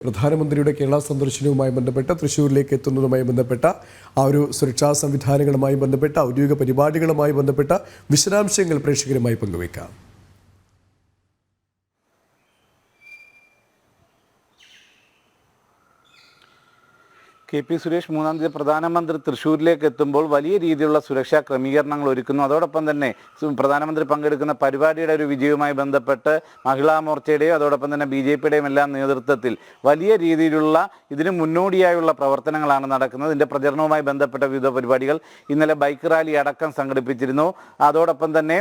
പ്രധാനമന്ത്രിയുടെ കേരള സന്ദർശനവുമായി ബന്ധപ്പെട്ട് തൃശ്ശൂരിലേക്ക് എത്തുന്നതുമായി ബന്ധപ്പെട്ട ആ ഒരു സുരക്ഷാ സംവിധാനങ്ങളുമായി ബന്ധപ്പെട്ട ഔദ്യോഗിക പരിപാടികളുമായി ബന്ധപ്പെട്ട വിശദാംശങ്ങൾ പ്രേക്ഷകരുമായി പങ്കുവയ്ക്കാം. കെ പി സുരേഷ് മൂന്നാം തീയതി പ്രധാനമന്ത്രി തൃശ്ശൂരിലേക്ക് എത്തുമ്പോൾ വലിയ രീതിയിലുള്ള സുരക്ഷാ ക്രമീകരണങ്ങൾ ഒരുക്കുന്നു. അതോടൊപ്പം തന്നെ പ്രധാനമന്ത്രി പങ്കെടുക്കുന്ന പരിപാടിയുടെ ഒരു വിജയവുമായി ബന്ധപ്പെട്ട് മഹിളാ മോർച്ചയുടെയും അതോടൊപ്പം തന്നെ ബി ജെ പിയുടെയും എല്ലാം നേതൃത്വത്തിൽ വലിയ രീതിയിലുള്ള ഇതിന് മുന്നോടിയായുള്ള പ്രവർത്തനങ്ങളാണ് നടക്കുന്നത്. ഇതിന്റെ പ്രചരണവുമായി ബന്ധപ്പെട്ട വിവിധ പരിപാടികൾ ഇന്നലെ ബൈക്ക് റാലി അടക്കം സംഘടിപ്പിച്ചിരുന്നു. അതോടൊപ്പം തന്നെ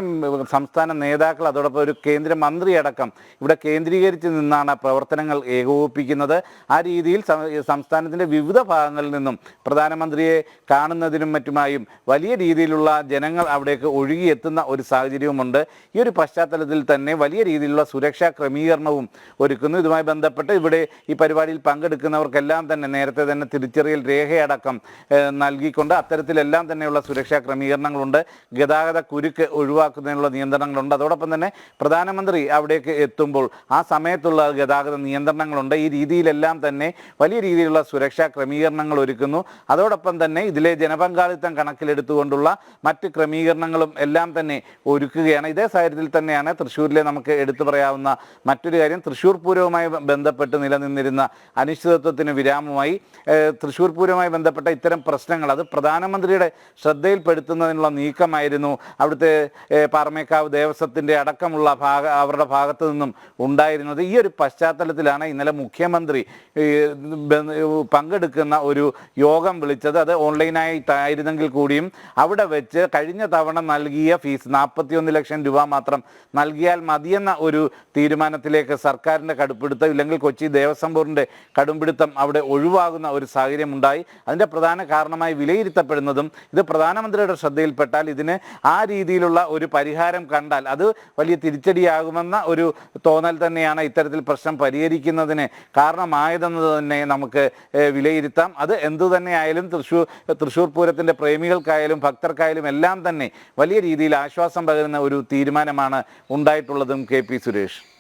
സംസ്ഥാന നേതാക്കൾ അതോടൊപ്പം ഒരു കേന്ദ്രമന്ത്രി അടക്കം ഇവിടെ കേന്ദ്രീകരിച്ച് നിന്നാണ് പ്രവർത്തനങ്ങൾ ഏകോപിപ്പിക്കുന്നത്. ആ രീതിയിൽ സംസ്ഥാനത്തിന്റെ വിവിധ ഭാഗങ്ങളിൽ നിന്നും പ്രധാനമന്ത്രിയെ കാണുന്നതിനും മറ്റുമായും വലിയ രീതിയിലുള്ള ജനങ്ങൾ അവിടേക്ക് ഒഴുകിയെത്തുന്ന ഒരു സാഹചര്യവുമുണ്ട്. ഈ ഒരു പശ്ചാത്തലത്തിൽ തന്നെ വലിയ രീതിയിലുള്ള സുരക്ഷാ ക്രമീകരണവും ഒരുക്കുന്നു. ഇതുമായി ബന്ധപ്പെട്ട് ഇവിടെ ഈ പരിപാടിയിൽ പങ്കെടുക്കുന്നവർക്കെല്ലാം തന്നെ നേരത്തെ തന്നെ തിരിച്ചറിയൽ രേഖയടക്കം നൽകിക്കൊണ്ട് അത്തരത്തിലെല്ലാം തന്നെയുള്ള സുരക്ഷാ ക്രമീകരണങ്ങളുണ്ട്. ഗതാഗത കുരുക്ക് ഒഴിവാക്കുന്നതിനുള്ള നിയന്ത്രണങ്ങളുണ്ട്. അതോടൊപ്പം തന്നെ പ്രധാനമന്ത്രി അവിടേക്ക് എത്തുമ്പോൾ ആ സമയത്തുള്ള ഗതാഗത നിയന്ത്രണങ്ങളുണ്ട്. ഈ രീതിയിലെല്ലാം തന്നെ വലിയ രീതിയിലുള്ള സുരക്ഷാ ക്രമീകരണങ്ങൾ ഒരുക്കുന്നു. അതോടൊപ്പം തന്നെ ഇതിലെ ജനപങ്കാളിത്തം കണക്കിലെടുത്തുകൊണ്ടുള്ള മറ്റ് ക്രമീകരണങ്ങളും എല്ലാം തന്നെ ഒരുക്കുകയാണ്. ഇതേ സാഹചര്യത്തിൽ തന്നെയാണ് തൃശ്ശൂരിലെ നമുക്ക് എടുത്തു പറയാവുന്ന മറ്റൊരു കാര്യം. തൃശ്ശൂർ പൂരവുമായി ബന്ധപ്പെട്ട് നിലനിന്നിരുന്ന അനിശ്ചിതത്വത്തിന് വിരാമമായി തൃശ്ശൂർ പൂരവുമായി ബന്ധപ്പെട്ട ഇത്തരം പ്രശ്നങ്ങൾ അത് പ്രധാനമന്ത്രിയുടെ ശ്രദ്ധയിൽപ്പെടുത്തുന്നതിനുള്ള നീക്കമായിരുന്നു. അവിടുത്തെ പാറമേക്കാവ് ദേവസ്വത്തിന്റെ അടക്കമുള്ള ഭാഗ അവരുടെ ഭാഗത്തു നിന്നും ഉണ്ടായിരുന്നത്. ഈ ഒരു പശ്ചാത്തലത്തിലാണ് ഇന്നലെ മുഖ്യമന്ത്രി പങ്കെടുക്കുന്ന ഒരു യോഗം വിളിച്ചത്. അത് ഓൺലൈനായിട്ടായിരുന്നെങ്കിൽ കൂടിയും അവിടെ വെച്ച് കഴിഞ്ഞ തവണ നൽകിയ ഫീസ് നാൽപ്പത്തിയൊന്ന് ലക്ഷം രൂപ മാത്രം നൽകിയാൽ മതിയെന്ന ഒരു തീരുമാനത്തിലേക്ക് സർക്കാരിന്റെ കടുപ്പിടുത്തം ഇല്ലെങ്കിൽ കൊച്ചി ദേവസ്വം ബോർഡിന്റെ കടുംപിടുത്തം അവിടെ ഒഴിവാകുന്ന ഒരു സാഹചര്യം ഉണ്ടായി അതിന്റെ പ്രധാന കാരണമായി വിലയിരുത്തപ്പെടുന്നതും ഇത് പ്രധാനമന്ത്രിയുടെ ശ്രദ്ധയിൽപ്പെട്ടാൽ ഇതിന് ആ രീതിയിലുള്ള ഒരു പരിഹാരം കണ്ടാൽ അത് വലിയ തിരിച്ചടിയാകുമെന്ന ഒരു തോന്നൽ തന്നെയാണ് ഇത്തരത്തിൽ പ്രശ്നം പരിഹരിക്കുന്നതിന് കാരണമായതെന്ന് തന്നെ നമുക്ക് ഏഹ്, വിലയിരുത്താം അത് എന്തു തന്നെയായാലും തൃശ്ശൂർ തൃശ്ശൂർ പൂരത്തിന്റെ പ്രേമികൾക്കായാലും ഭക്തർക്കായാലും എല്ലാം തന്നെ വലിയ രീതിയിൽ ആശ്വാസം പകരുന്ന ഒരു തീരുമാനമാണ് ഉണ്ടായിട്ടുള്ളതും കെ പി സുരേഷ്.